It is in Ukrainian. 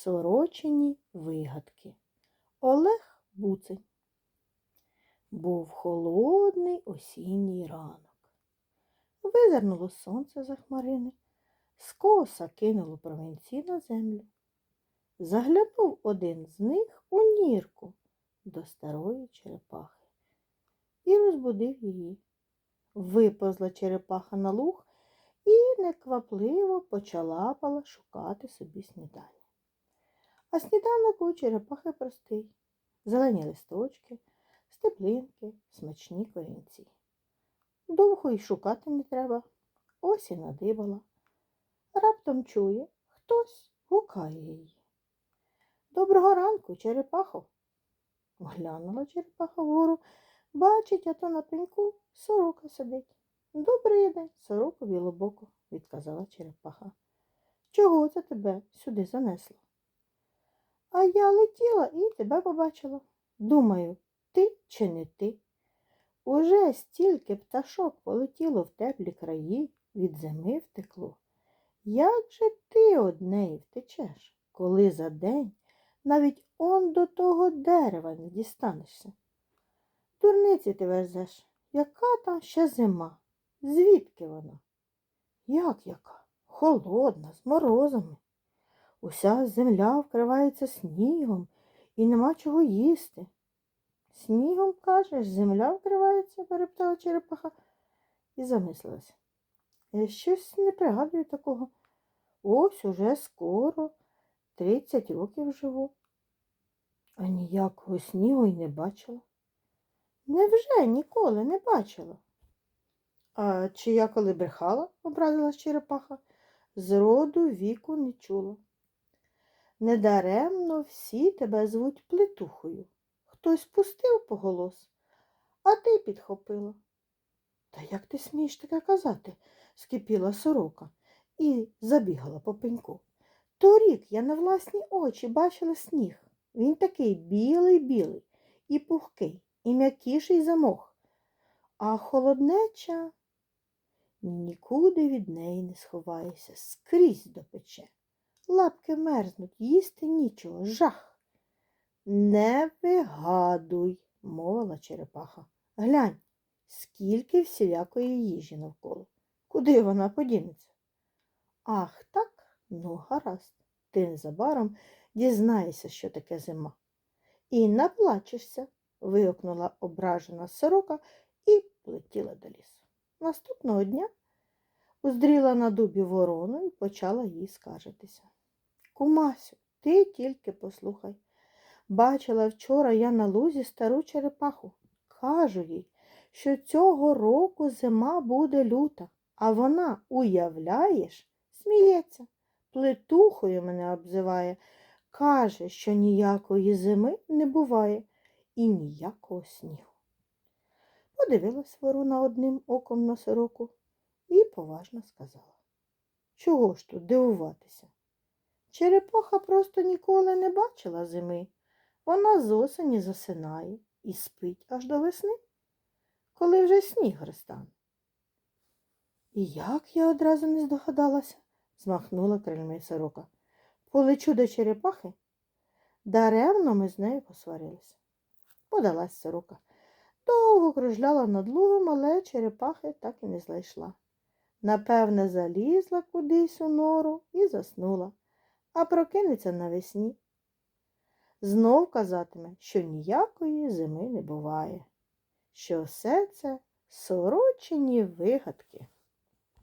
Сорочені вигадки. Олег Буцень. Був холодний осінній ранок. Визирнуло сонце за хмарини, скоса кинуло промінці на землю. Заглянув один з них у нірку до старої черепахи і розбудив її. Виповзла черепаха на луг і неквапливо почалапала шукати собі снідання. А сніданок у черепахи простий. Зелені листочки, стеблинки, смачні корінці. Довго й шукати не треба. Ось і надибала. Раптом чує, хтось гукає її. Доброго ранку, черепахо. Глянула черепаха вгору, бачить, а то на пеньку сорока сидить. Добрий день, сороку білобоку, відказала черепаха. Чого це тебе сюди занесло? А я летіла і тебе побачила. Думаю, ти чи не ти? Уже стільки пташок полетіло в теплі краї, від зими втекло. Як же ти однеї втечеш, коли за день навіть он до того дерева не дістанешся? Дурниці ти верзеш, яка там ще зима? Звідки вона? Як яка? Холодна, з морозами. Уся земля вкривається снігом і нема чого їсти. Снігом, кажеш, земля вкривається, перептала черепаха і замислилася. Я щось не пригадую такого. Ось уже скоро тридцять років живу, а ніякого снігу й не бачила. Невже ніколи не бачила? А чи я коли брехала, образилась черепаха, зроду віку не чула. Недаремно всі тебе звуть плетухою. Хтось пустив поголос, а ти підхопила. Та як ти смієш таке казати? скипіла сорока і забігала по пеньку. Торік я на власні очі бачила сніг. Він такий білий-білий, і пухкий, і м'якіший за мох. А холоднеча нікуди від неї не сховаєшся, скрізь допече. Лапки мерзнуть, їсти нічого, жах. Не вигадуй, мовила черепаха. Глянь, скільки всілякої їжі навколо. Куди вона подінеться? Ах, так, ну гаразд. Ти незабаром дізнаєшся, що таке зима. І наплачешся, вигукнула ображена сорока і полетіла до лісу. Наступного дня уздріла на дубі ворону і почала їй скаржитися. Кумасю, ти тільки послухай. Бачила вчора я на лузі стару черепаху. Кажу їй, що цього року зима буде люта, а вона, уявляєш, сміється, плетухою мене обзиває, каже, що ніякої зими не буває і ніякого снігу. Подивилась ворона одним оком на сороку і поважно сказала. Чого ж тут дивуватися? Черепаха просто ніколи не бачила зими. Вона з осені засинає і спить аж до весни, коли вже сніг розтане. І як я одразу не здогадалася, змахнула крильми сорока. Полечу до черепахи, даремно ми з нею посварилися. Подалась сорока. Довго кружляла над лугом, але черепахи так і не знайшла. Напевне, залізла кудись у нору і заснула, а прокинеться навесні. Знов казатиме, що ніякої зими не буває, що все це сорочені вигадки.